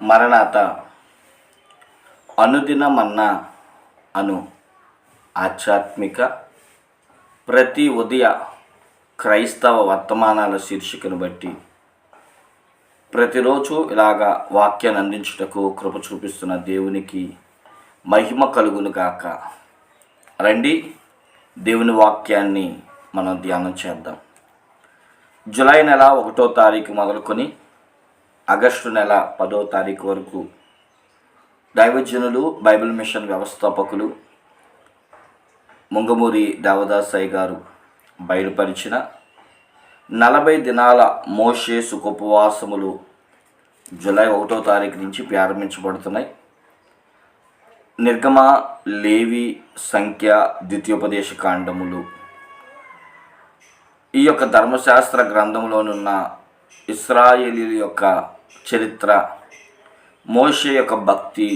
మరణాత అనుదిన మన్నా అను ఆధ్యాత్మిక ప్రతి ఉదయ క్రైస్తవ వర్తమానాల శీర్షికను బట్టి ప్రతిరోజు ఇలాగా వాక్యాన్ని అందించుటకు కృప చూపిస్తున్న దేవునికి మహిమ కలుగును గాక. రండి దేవుని వాక్యాన్ని మనం ధ్యానం చేద్దాం. జూలై నెల ఒకటో తారీఖు మొదలుకొని ఆగస్టు నెల పదో తారీఖు వరకు దైవజనులు బైబిల్ మిషన్ వ్యవస్థాపకులు ముంగమూరి దేవదాసాయి గారు బయలుపరిచిన నలభై దినాల మోషే సుఖోపవాసములు జూలై ఒకటో తారీఖు నుంచి ప్రారంభించబడుతున్నాయి. నిర్గమ లేవి సంఖ్య ద్వితీయోపదేశ కాండములు. ఈ యొక్క ధర్మశాస్త్ర గ్రంథంలోనున్న ఇస్రాయేలీల యొక్క చరిత్ర మోషే యొక్క భక్తి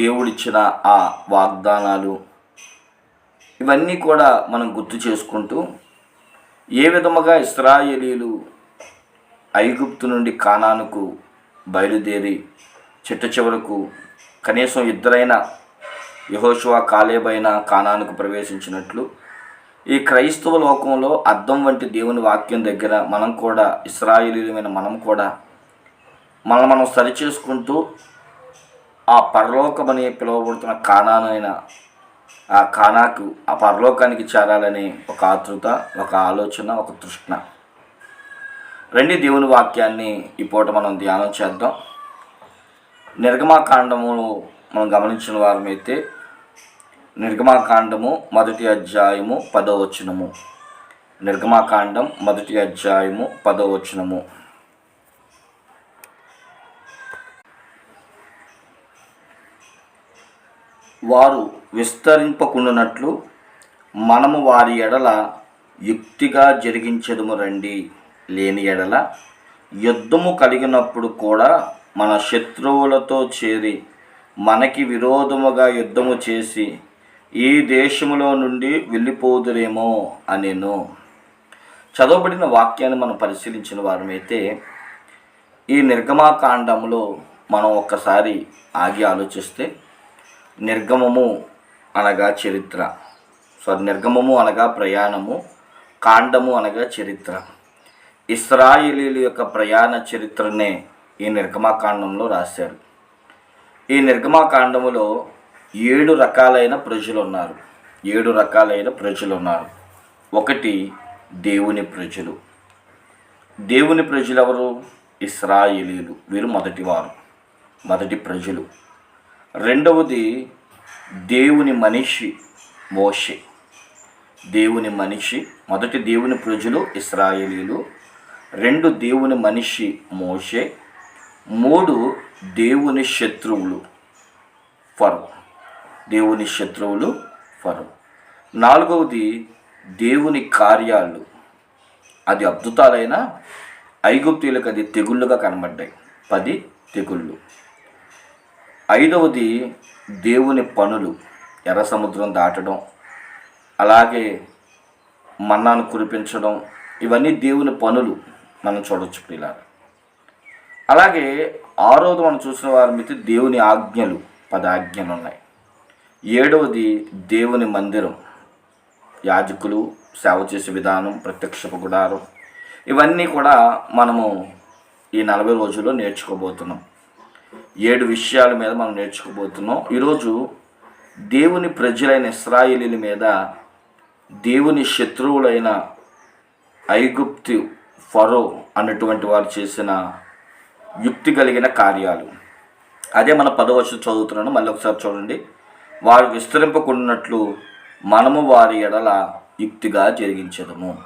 దేవుడిచ్చిన ఆ వాగ్దానాలు ఇవన్నీ కూడా మనం గుర్తు చేసుకుంటూ ఏ విధముగా ఇస్రాయేలీలు ఐగుప్తు నుండి కానానుకు బయలుదేరి చిట్ట చివరకు కనీసం ఇద్దరైన యహోషువా కాలేబైన కానానుకు ప్రవేశించినట్లు ఈ క్రైస్తవ లోకంలో అద్దం వంటి దేవుని వాక్యం దగ్గర మనం కూడా ఇస్రాయేలీలమైన మనం కూడా మనం మనం సరిచేసుకుంటూ ఆ పరలోకమని పిలువబడుతున్న కానానైన ఆ కానాకు ఆ పరలోకానికి చేరాలనే ఒక ఆతృత ఒక ఆలోచన ఒక తృష్ణ. రెండు దేవుని వాక్యాన్ని ఈ పూట మనం ధ్యానం చేద్దాం. నిర్గమాకాండము మనం గమనించిన వారమైతే నిర్గమాకాండము మొదటి అధ్యాయము పదో వచనము. నిర్గమాకాండం మొదటి అధ్యాయము పదో వారు విస్తరింపకుండునట్లు మనము వారి ఎడల యుక్తిగా జరిగించదుము రండి లేని ఎడల యుద్ధము కలిగినప్పుడు కూడా మన శత్రువులతో చేరి మనకి విరోధముగా యుద్ధము చేసి ఈ దేశములో నుండి వెళ్ళిపోదురేమో అనేను. చదవబడిన వాక్యాన్ని మనం పరిశీలించిన వారమైతే ఈ నిర్గమాకాండంలో మనం ఒక్కసారి ఆగి ఆలోచిస్తే నిర్గమము అనగా చరిత్ర. సో నిర్గమము అనగా ప్రయాణము కాండము అనగా చరిత్ర. ఇస్రాయిలీల యొక్క ప్రయాణ చరిత్రనే ఈ నిర్గమాకాండంలో రాశారు. ఈ నిర్గమాకాండములో ఏడు రకాలైన ప్రజలు ఉన్నారు ఏడు రకాలైన ప్రజలు ఉన్నారు ఒకటి దేవుని ప్రజలు. దేవుని ప్రజలు ఎవరు ఇస్రాయిలీలు. వీరు మొదటివారు. మొదటి ప్రజలు. రెండవది దేవుని మనిషి మోషే. దేవుని మనిషి మొదటి దేవుని ప్రజలు ఇస్రాయేలీలు రెండు దేవుని మనిషి మోషే మూడు దేవుని శత్రువులు ఫరో. దేవుని శత్రువులు ఫరో. నాలుగవది దేవుని కార్యాలు. అది అద్భుతాలైన ఐగుప్తీలకు అది తెగుళ్ళుగా కనబడ్డాయి. పది తెగుళ్ళు. ఐదవది దేవుని పనులు. ఎర్ర సముద్రం దాటడం అలాగే మన్నాను కురిపించడం ఇవన్నీ దేవుని పనులు మనం చూడొచ్చు ఇలా అలాగే ఆరోది మనం చూసిన వారి మీద దేవుని ఆజ్ఞలు పదాజ్ఞలు ఉన్నాయి. ఏడవది దేవుని మందిరం. యాజకులు సేవ చేసే విధానం ప్రత్యక్షపు గుడారం ఇవన్నీ కూడా మనము ఈ నలభై రోజుల్లో నేర్చుకోబోతున్నాం. ఏడు విషయాల మీద మనం నేర్చుకోబోతున్నాం. ఈరోజు దేవుని ప్రజలైన ఇస్రాయిలీల మీద దేవుని శత్రువులైన ఐగుప్తి ఫరో అన్నటువంటి వారు చేసిన యుక్తి కలిగిన కార్యాలు. అదే మన పదవచ్చు చదువుతున్నాను మళ్ళీ ఒకసారి చూడండి. వారు విస్తరింపకున్నట్లు మనము వారి ఎడల యుక్తిగా జరిగించదము.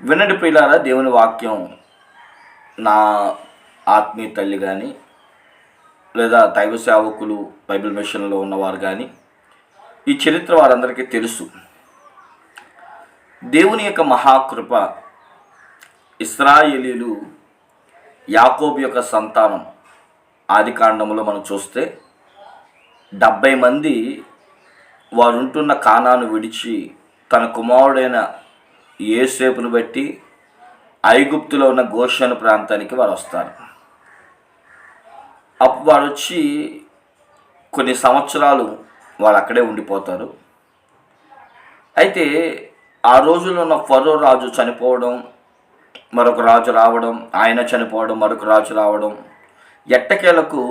వినండి ప్రియులారా దేవుని వాక్యం నా ఆత్మీయ తల్లి కానీ లేదా దైవ సేవకులు బైబిల్ మిషన్లో ఉన్నవారు కానీ ఈ చరిత్ర వారందరికీ తెలుసు. దేవుని యొక్క మహాకృప ఇస్రాయేలీలు యాకోబు యొక్క సంతానం ఆది కాండంలో మనం చూస్తే డెబ్బై మంది వారు ఉంటున్న కానాను విడిచి తన కుమారుడైన ఏసేపును బట్టి ఐగుప్తులో ఉన్న గోషను ప్రాంతానికి వారు వస్తారు. అప్పుడు వారు వచ్చి కొన్ని సంవత్సరాలు వాళ్ళు అక్కడే ఉండిపోతారు అయితే ఆ రోజుల్లో ఉన్న ఫరో రాజు చనిపోవడం మరొక రాజు రావడం ఆయన చనిపోవడం మరొక రాజు రావడం ఎట్టకేలకు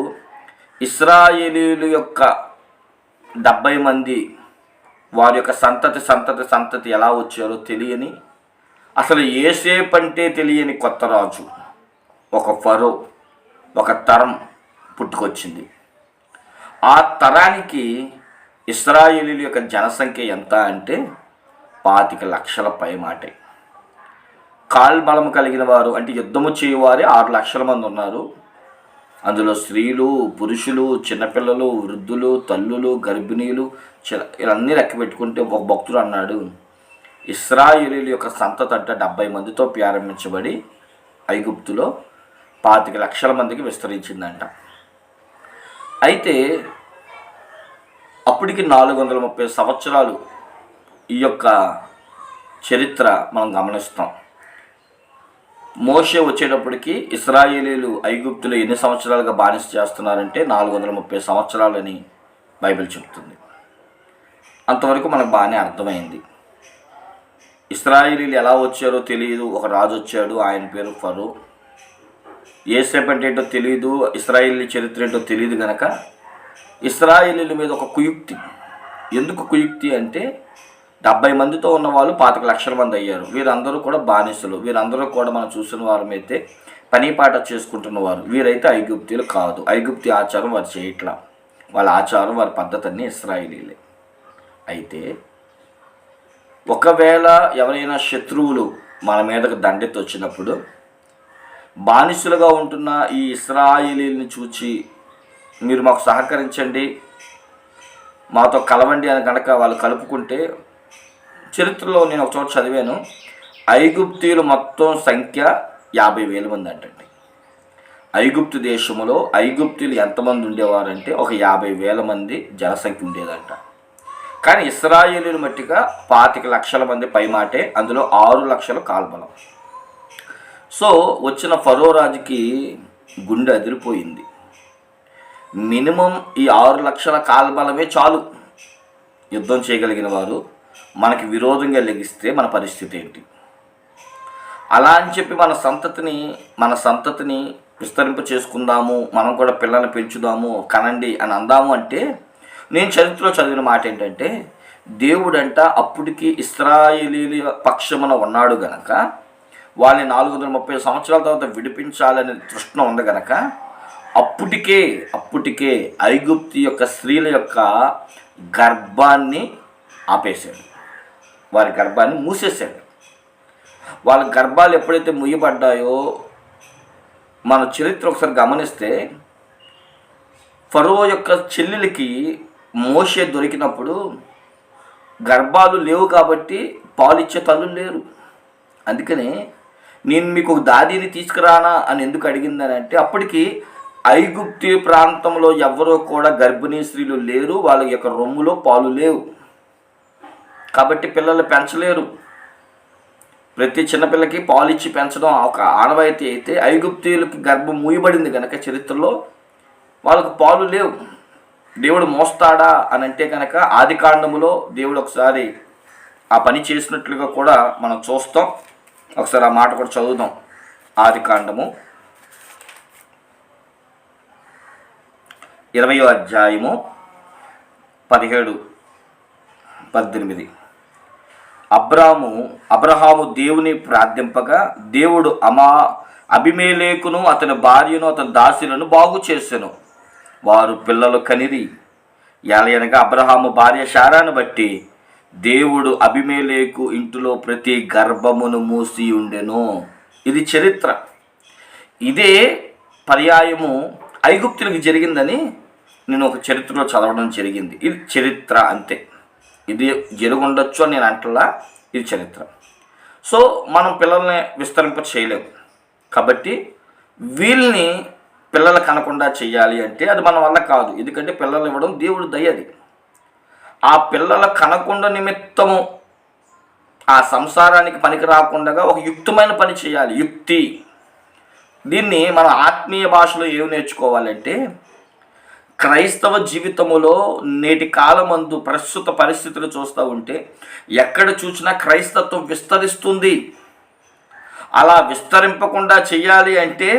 ఇస్రాయేలీల యొక్క డెబ్బై మంది వారి యొక్క సంతతి సంతతి సంతతి ఎలా వచ్చారో తెలియని అసలు ఏసేపంటే తెలియని కొత్త రాజు ఒక ఫరో ఒక తరం. పుట్టుకొచ్చింది. ఆ తరానికి ఇస్రాయేలీల యొక్క జనసంఖ్య ఎంత అంటే పాతిక లక్షల పై మాటే కాల్బలం కలిగిన వారు అంటే యుద్ధము చేయవారే ఆరు లక్షల మంది ఉన్నారు. అందులో స్త్రీలు పురుషులు చిన్నపిల్లలు వృద్ధులు తల్లులు గర్భిణీలు చిల ఇవన్నీ లెక్క పెట్టుకుంటే ఒక భక్తుడు అన్నాడు. ఇస్రాయేలీల యొక్క సంతత అంటే డెబ్బై మందితో ప్రారంభించబడి ఐగుప్తులో పాతిక లక్షల మందికి విస్తరించిందంట. అయితే అప్పటికి నాలుగు వందల ముప్పై సంవత్సరాలు ఈ యొక్క చరిత్ర మనం గమనిస్తాం. మోషే వచ్చేటప్పటికి ఇస్రాయేలీలు ఐగుప్తులు ఎన్ని సంవత్సరాలుగా బానిస చేస్తున్నారంటే నాలుగు వందల ముప్పై సంవత్సరాలని బైబిల్ చెప్తుంది. అంతవరకు మనకు బాగానే అర్థమైంది. ఇస్రాయేలీలు ఎలా వచ్చారో తెలియదు. ఒక రాజు వచ్చాడు. ఆయన పేరు ఫరూ. ఏసేపు ఏంటో తెలియదు ఇస్రాయేలీ చరిత్ర ఏంటో తెలియదు గనక ఇస్రాయేలీల మీద ఒక కుయుక్తి. ఎందుకు కుయుక్తి అంటే డెబ్బై మందితో ఉన్న వాళ్ళు పాతిక లక్షల మంది అయ్యారు. వీరందరూ కూడా బానిసలు. వీరందరూ కూడా మనం చూసిన వారమైతే పనిపాట చేసుకుంటున్న వారు. వీరైతే ఐగుప్తీలు కాదు. ఐగుప్తి ఆచారం వారు చేయట్లా. వాళ్ళ ఆచారం వారి పద్ధతిని ఇస్రాయిలీలే. అయితే ఒకవేళ ఎవరైనా శత్రువులు మన మీదకు దండెత్తి వచ్చినప్పుడు బానిసలుగా ఉంటున్న ఈ ఇస్రాయిలీని చూచి మీరు మాకు సహకరించండి. మాతో కలవండి అని కనుక వాళ్ళు కలుపుకుంటే చరిత్రలో నేను ఒక చోట చదివాను ఐగుప్తీయులు మొత్తం సంఖ్య యాభై వేల మంది అంటండి. ఐగుప్తు దేశంలో ఐగుప్తులు ఎంతమంది ఉండేవారంటే ఒక యాభై వేల మంది జనసంఖ్య ఉండేదంట. కానీ ఇస్రాయేలీలు మట్టిగా పాతిక లక్షల మంది పైమాటే అందులో ఆరు లక్షల కాల్బలం. సో వచ్చిన ఫరో రాజుకి గుండె అదిరిపోయింది. మినిమం ఈ ఆరు లక్షల కాల్బలమే చాలు. యుద్ధం చేయగలిగిన వారు మనకి విరోధంగా లెగిస్తే మన పరిస్థితి ఏంటి? అలా అని చెప్పి మన సంతతిని మన సంతతిని విస్తరింప చేసుకుందాము మనం కూడా పిల్లల్ని పెంచుదాము కనండి అని అందాము అంటే నేను చరిత్రలో చదివిన మాట ఏంటంటే దేవుడంట అప్పటికి ఇస్రాయేలీల పక్షమున ఉన్నాడు గనక వాళ్ళని నాలుగు వందల ముప్పై సంవత్సరాల తర్వాత విడిపించాలనే తృష్ణ ఉంది గనక అప్పటికే అప్పటికే ఐగుప్తి యొక్క స్త్రీల యొక్క గర్భాన్ని ఆపేశాడు. వారి గర్భాన్ని మూసేశాడు. వాళ్ళ గర్భాలు ఎప్పుడైతే ముయ్యబడ్డాయో మన చరిత్ర ఒకసారి గమనిస్తే ఫరో యొక్క చెల్లెలకి మోషే దొరికినప్పుడు గర్భాలు లేవు కాబట్టి పాలిచ్చే తల్లు లేరు. అందుకని నేను మీకు దాదిని తీసుకురానా అని ఎందుకు అడిగిందని అంటే అప్పటికి ఐగుప్తి ప్రాంతంలో ఎవరో కూడా గర్భిణీ స్త్రీలు లేరు వాళ్ళ యొక్క రొమ్ములో పాలు లేవు. కాబట్టి పిల్లలు పెంచలేరు. ప్రతి చిన్నపిల్లకి పాలు ఇచ్చి పెంచడం ఒక ఆనవాయితీ అయితే ఐగుప్తీయులకి గర్భం మూయబడింది కనుక చరిత్రలో వాళ్ళకు పాలు లేవు. దేవుడు మోస్తాడా అని అంటే కనుక ఆది కాండములో దేవుడు ఒకసారి ఆ పని చేసినట్లుగా కూడా మనం చూస్తాం. ఒకసారి ఆ మాట కూడా చదువుదాం. ఆది కాండము. ఇరవయో అధ్యాయము పదిహేడు పద్దెనిమిది. అబ్రాము అబ్రహాము దేవుని ప్రార్థింపగా దేవుడు అమా అభిమేలేకును అతని భార్యను అతని దాసులను బాగు చేసెను. వారు పిల్లలు కనిరి. ఏలయనగా అబ్రహాము భార్య శారాను బట్టి దేవుడు అభిమేలేకు ఇంటిలో ప్రతి గర్భమును మూసి ఉండెను. ఇది చరిత్ర. ఇదే పర్యాయము ఐగుప్తులకు జరిగిందని నేను ఒక చరిత్రలో చదవడం జరిగింది. ఇది చరిత్ర అంతే. ఇది జరుగుండొచ్చు అని నేను అంటలా ఇది చరిత్ర. సో మనం పిల్లల్ని విస్తరింప చేయలేము. కాబట్టి వీళ్ళని పిల్లలు కనకుండా చేయాలి అంటే అది మన వల్ల కాదు. ఎందుకంటే పిల్లలు ఇవ్వడం దేవుడు దయ్యది ఆ పిల్లల కనకుండా నిమిత్తము ఆ సంసారానికి పనికి రాకుండా ఒక యుక్తమైన పని చేయాలి యుక్తి. దీన్ని మన ఆత్మీయ భాషలో ఏమి నేర్చుకోవాలంటే క్రైస్తవ జీవితములో నేటి కాలమందు ప్రస్తుత పరిస్థితులు చూస్తూ ఉంటే ఎక్కడ చూసినా క్రైస్తత్వం విస్తరిస్తుంది. అలా విస్తరింపకుండా చేయాలి అంటే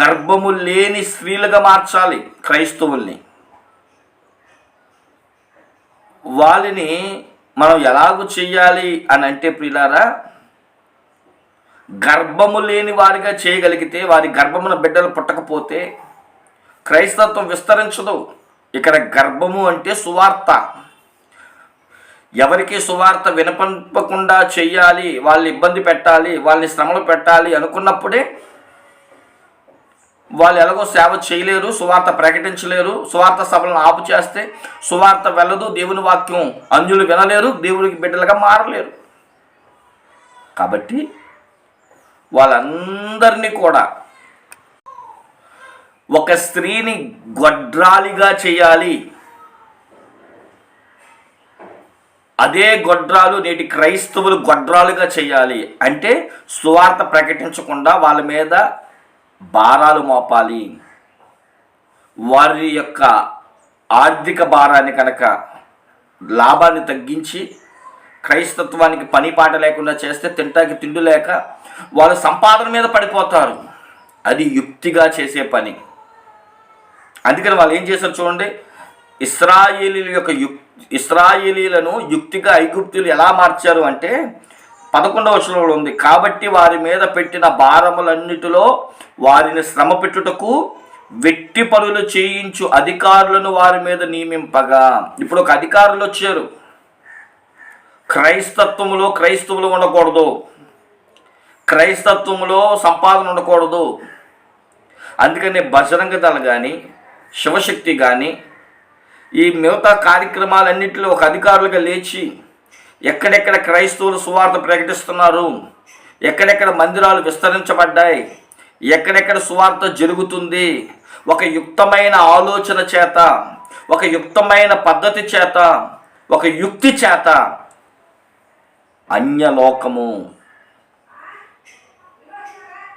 గర్భము లేని స్త్రీలుగా మార్చాలి క్రైస్తవుల్ని. వాళ్ళని మనం ఎలాగూ చేయాలి అని అంటే ప్రియులారా గర్భము లేని వారిగా చేయగలిగితే వారి గర్భమున బిడ్డలు పుట్టకపోతే క్రైస్తత్వం విస్తరించదు. ఇక్కడ గర్భము అంటే సువార్త. ఎవరికి సువార్త వినపంపకుండా చేయాలి వాళ్ళని ఇబ్బంది పెట్టాలి వాళ్ళని శ్రమలు పెట్టాలి అనుకున్నప్పుడే వాళ్ళు ఎలాగో సేవ చేయలేరు సువార్త ప్రకటించలేరు సువార్త సభలను ఆపు చేస్తే సువార్త వెళ్ళదు దేవుని వాక్యం అంజులు వినలేరు దేవునికి బిడ్డలుగా మారలేరు. కాబట్టి వాళ్ళందరినీ కూడా ఒక స్త్రీని గొడ్రాలిగా చేయాలి. అదే గొడ్రాలు నేటి క్రైస్తవులు గొడ్రాలుగా చేయాలి. అంటే సువార్త ప్రకటించకుండా వాళ్ళ మీద భారాలు మోపాలి. వారి యొక్క ఆర్థిక భారాన్ని కనుక లాభాన్ని తగ్గించి క్రైస్తత్వానికి పని పాట లేకుండా చేస్తే తింటాకి తిండి లేక వాళ్ళు సంపాదన మీద పడిపోతారు. అది యుక్తిగా చేసే పని. అందుకని వాళ్ళు ఏం చేశారు చూడండి ఇస్రాయేలీల యొక్క యుక్ ఇస్రాయేలీలను యుక్తిగా ఐగుప్తులు ఎలా మార్చారు అంటే పదకొండవ వచనంలో ఉంది. కాబట్టి వారి మీద పెట్టిన భారములన్నిటిలో వారిని శ్రమ పెట్టుటకు వెట్టి పనులు చేయించు అధికారులను వారి మీద నియమింపగా. ఇప్పుడు ఒక అధికారులు వచ్చారు. క్రైస్తత్వములో క్రైస్తవులు ఉండకూడదు. క్రైస్తత్వములో సంపాదన ఉండకూడదు. అందుకని బజరంగ దళ కానీ శివశక్తి కానీ ఈ మిగతా కార్యక్రమాలన్నింటిలో ఒక అధికారులుగా లేచి ఎక్కడెక్కడ క్రైస్తవులు సువార్త ప్రకటిస్తున్నారు? ఎక్కడెక్కడ మందిరాలు విస్తరించబడ్డాయి? ఎక్కడెక్కడ సువార్త జరుగుతుంది? ఒక యుక్తమైన ఆలోచన చేత ఒక యుక్తమైన పద్ధతి చేత ఒక యుక్తి చేత అన్యలోకము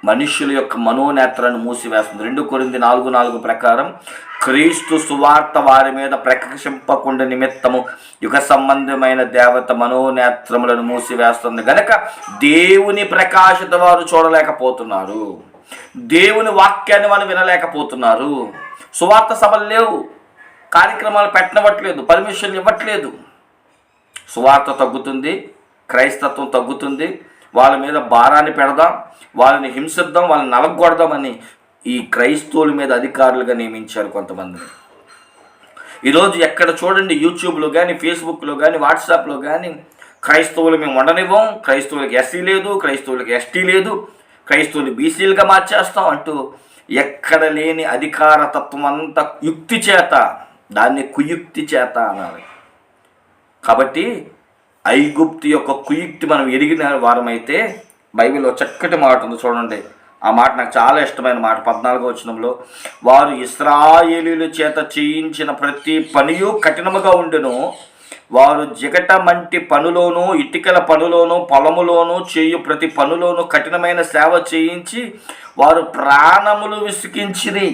మనుష్యుల యొక్క మనోనేత్రాన్ని మూసివేస్తుంది. రెండు కొరింది నాలుగు నాలుగు ప్రకారం క్రీస్తు సువార్త వారి మీద ప్రకాశింపకుండా నిమిత్తము యుగ సంబంధమైన దేవత మనోనేత్రములను మూసివేస్తుంది. గనక దేవుని ప్రకాశిత వారు చూడలేకపోతున్నారు. దేవుని వాక్యాన్ని వాళ్ళు వినలేకపోతున్నారు. సువార్త సభలు లేవు. కార్యక్రమాలు పెట్టనివ్వట్లేదు. పర్మిషన్ ఇవ్వట్లేదు. సువార్త తగ్గుతుంది. క్రైస్తత్వం తగ్గుతుంది. వాళ్ళ మీద భారాన్ని పెడదాం వాళ్ళని హింసిద్దాం వాళ్ళని నలగొడదామని ఈ క్రైస్తవుల మీద అధికారులుగా నియమించారు కొంతమందిని ఈరోజు ఎక్కడ చూడండి యూట్యూబ్లో కానీ ఫేస్బుక్లో కానీ వాట్సాప్లో కానీ క్రైస్తవులు మేము ఉండనివ్వం క్రైస్తవులకి ఎస్సీ లేదు క్రైస్తవులకి ఎస్టీ లేదు క్రైస్తవులు బీసీలుగా మార్చేస్తాం అంటూ ఎక్కడ లేని అధికార తత్వం అంతా యుక్తి చేత దాన్ని కుయుక్తి చేత అనాలి. కాబట్టి ఐగుప్తు యొక్క కుయుక్తి మనం ఎరిగిన వారమైతే బైబిల్లో చక్కటి మాట ఉంది చూడండి. ఆ మాట నాకు చాలా ఇష్టమైన మాట. పద్నాలుగో వచనంలో వారు ఇస్రాయేలీల చేత చేయించిన ప్రతి పనియు కఠినముగా ఉండెను. వారు జిగట మంటి పనులోనూ ఇటుకల పనులోనూ పొలములోనూ చేయు ప్రతి పనులోనూ కఠినమైన సేవ చేయించి వారు ప్రాణములు విసికించిరి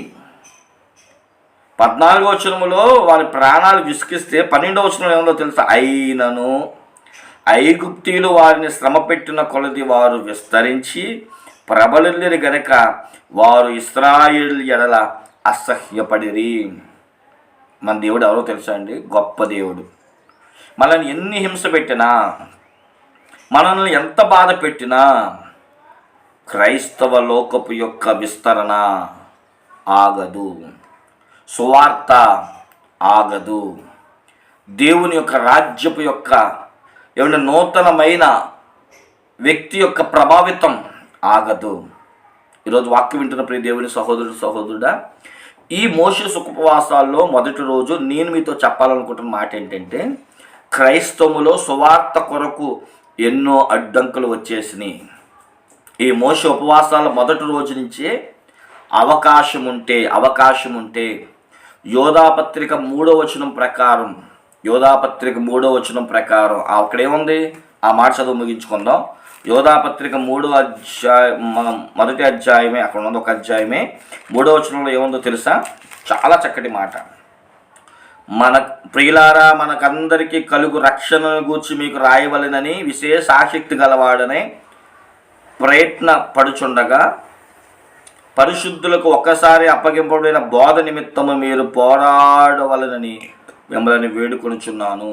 పద్నాలుగో వచనములో వారి ప్రాణాలు విసికిస్తే పన్నెండవ వచనం ఏమో తెలుసా? అయినను ఐగుప్తీలు వారిని శ్రమ పెట్టిన కొలది వారు విస్తరించి ప్రబలిల్లిరి గనక వారు ఇస్రాయిల్ ఎడల అసహ్యపడిరి. మన దేవుడు ఎవరో తెలుసా అండి? గొప్ప దేవుడు. మనల్ని ఎన్ని హింస పెట్టినా మనల్ని ఎంత బాధ పెట్టినా క్రైస్తవ లోకపు యొక్క విస్తరణ ఆగదు. సువార్త ఆగదు. దేవుని యొక్క రాజ్యపు యొక్క ఏమంటే నూతనమైన వ్యక్తి యొక్క ప్రభావితం ఆగదు. ఈరోజు వాక్యం వింటున్న ప్రియ దేవుని సహోదరుడు సహోదరుడా ఈ మోస సుఖపవాసాల్లో మొదటి రోజు నేను మీతో చెప్పాలనుకుంటున్న మాట ఏంటంటే క్రైస్తవములో సువార్త కొరకు ఎన్నో అడ్డంకులు వచ్చేసినాయి. ఈ మోస ఉపవాసాల మొదటి రోజు నుంచే అవకాశం ఉంటే అవకాశం ఉంటే యోధాపత్రిక మూడో వచనం ప్రకారం యోధాపత్రిక మూడో వచనం ప్రకారం అక్కడేముంది? ఆ మాట చదువు ముగించుకుందాం. యోధాపత్రిక మూడో అధ్యాయం మనం మొదటి అధ్యాయమే అక్కడ ఉన్నది ఒక అధ్యాయమే. మూడో వచనంలో ఏముందో తెలుసా? చాలా చక్కటి మాట. మన ప్రియులారా మనకందరికీ కలుగు రక్షణను గూర్చి మీకు రాయవలెనని విశేష ఆసక్తి గలవాడనే ప్రయత్న పడుచుండగా పరిశుద్ధులకు ఒక్కసారి అప్పగింపబడిన బోధ నిమిత్తము మీరు పోరాడవలనని మిమ్మల్ని వేడుకొనుచున్నాను.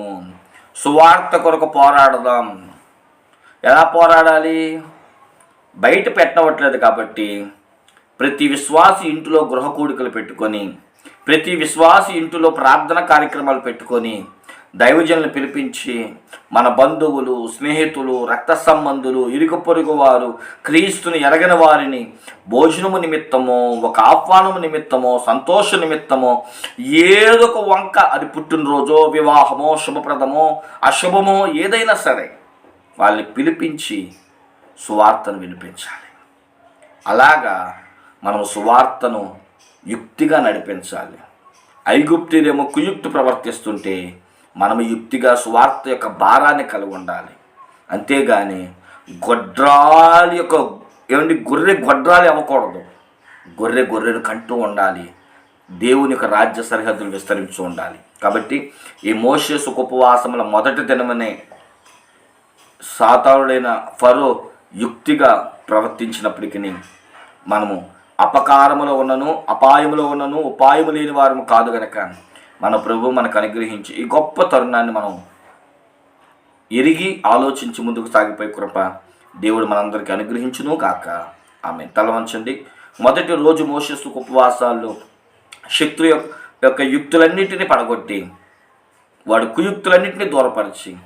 సువార్త కొరకు పోరాడదాం. ఎలా పోరాడాలి? బయట పెట్టవట్లేదు కాబట్టి ప్రతి విశ్వాసి ఇంటిలో గృహ కూడికలు పెట్టుకొని ప్రతి విశ్వాసి ఇంటిలో ప్రార్థన కార్యక్రమాలు పెట్టుకొని దైవజనులు పిలిపించి మన బంధువులు స్నేహితులు రక్త సంబంధులు ఇరుగు పొరుగు వారు క్రీస్తుని ఎరగని వారిని భోజనము నిమిత్తమో ఒక ఆహ్వానము నిమిత్తమో సంతోష నిమిత్తమో ఏదో ఒక వంక అది పుట్టినరోజో వివాహమో శుభప్రదమో అశుభమో ఏదైనా సరే వాళ్ళని పిలిపించి సువార్తను వినిపించాలి. అలాగా మనం సువార్తను యుక్తిగా నడిపించాలి. ఐగుప్తిదేమో కుయుక్తి ప్రవర్తిస్తుంటే మనం యుక్తిగా స్వార్థ యొక్క భారాన్ని కలిగి ఉండాలి అంతేగాని గొడ్రాలి యొక్క ఏమండి? గొర్రె గొడ్రాలు అవ్వకూడదు. గొర్రె గొర్రెను కంటూ ఉండాలి. దేవుని యొక్క రాజ్య సరిహద్దులు విస్తరించి ఉండాలి. కాబట్టి ఈ మోషస్ సుఖోపవాసముల మొదటి దినమనే సాతారుడైన ఫరో యుక్తిగా ప్రవర్తించినప్పటికీ మనము అపకారములో ఉన్నను అపాయములో ఉన్నను ఉపాయము లేని వారము కాదు గనక మన ప్రభు మనకు అనుగ్రహించి ఈ గొప్ప తరుణాన్ని మనం ఎరిగి ఆలోచించి ముందుకు సాగిపోయి కృప దేవుడు మనందరికీ అనుగ్రహించును కాక ఆమె తల వంచండి. మొదటి రోజు మోసస్తు ఉపవాసాల్లో శక్తుల యొక్క యొక్క పడగొట్టి వాడు కుయుక్తులన్నింటినీ దూరపరిచి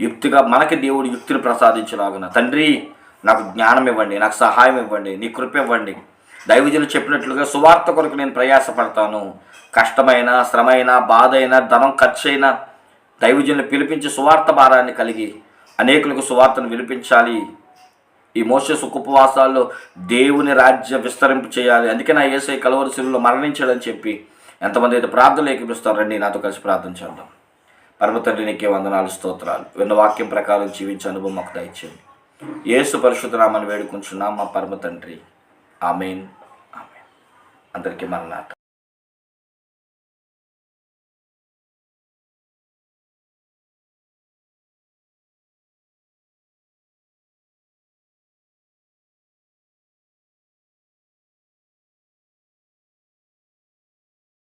యుక్తిగా మనకి దేవుడు యుక్తిని ప్రసాదించలాగున తండ్రి నాకు జ్ఞానం ఇవ్వండి నాకు సహాయం ఇవ్వండి నీ కృప ఇవ్వండి. దైవజనులు చెప్పినట్లుగా సువార్త కొరకు నేను ప్రయాసపడతాను. కష్టమైన శ్రమైన బాధ అయినా ధనం ఖర్చు అయినా దైవజనులు పిలిపించి సువార్త భారాన్ని కలిగి అనేకులకు సువార్తను వినిపించాలి. ఈ మోసస్ సుఖుపవాసాల్లో దేవుని రాజ్య విస్తరింపు చేయాలి. అందుకే నా ఏసై కలవరి శిలువలో మరణించాడని చెప్పి ఎంతమంది అయితే ప్రార్థనలు ఏకీపిస్తారు రండి నాతో కలిసి ప్రార్థన చేద్దాం. పరమ తండ్రి నీకే వందనాలు స్తోత్రాలు. విన్న వాక్యం ప్రకారం జీవించే అనుభవం మాకు దయచేయండి. ఏసు పరిశుద్ధరామని వేడుకుంటున్నాం మా పరమ తండ్రి ఆమెన్. ఆమెన్. అందరికీ మరణాట